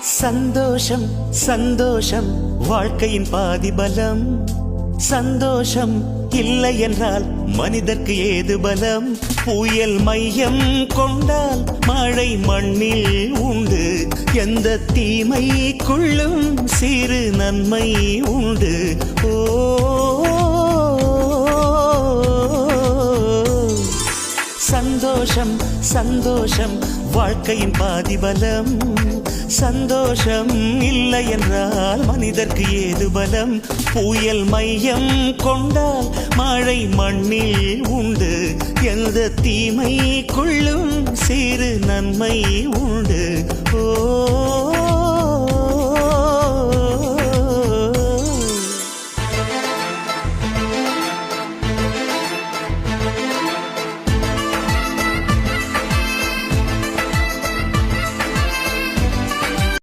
சந்தோஷம் சந்தோஷம் வாழ்க்கையின் பாதி பலம் சந்தோஷம் இல்லை என்றால் மனிதர்க்கு ஏது பலம்? புயல் மையம் கொண்டால் மழை மண்ணில் உண்டு. எந்த தீமைக்குள்ளும் சிறு நன்மை உண்டு. சந்தோஷம் சந்தோஷம். வாழ்க்கையின் பாதிபலம். சந்தோஷம் இல்லை என்றால் மனிதர்க்கு ஏது பலம்? புயல் மையம் கொண்டால் மழை மண்ணில் உண்டு. எந்த தீமைக்குள்ளும் சிறு நன்மை உண்டு.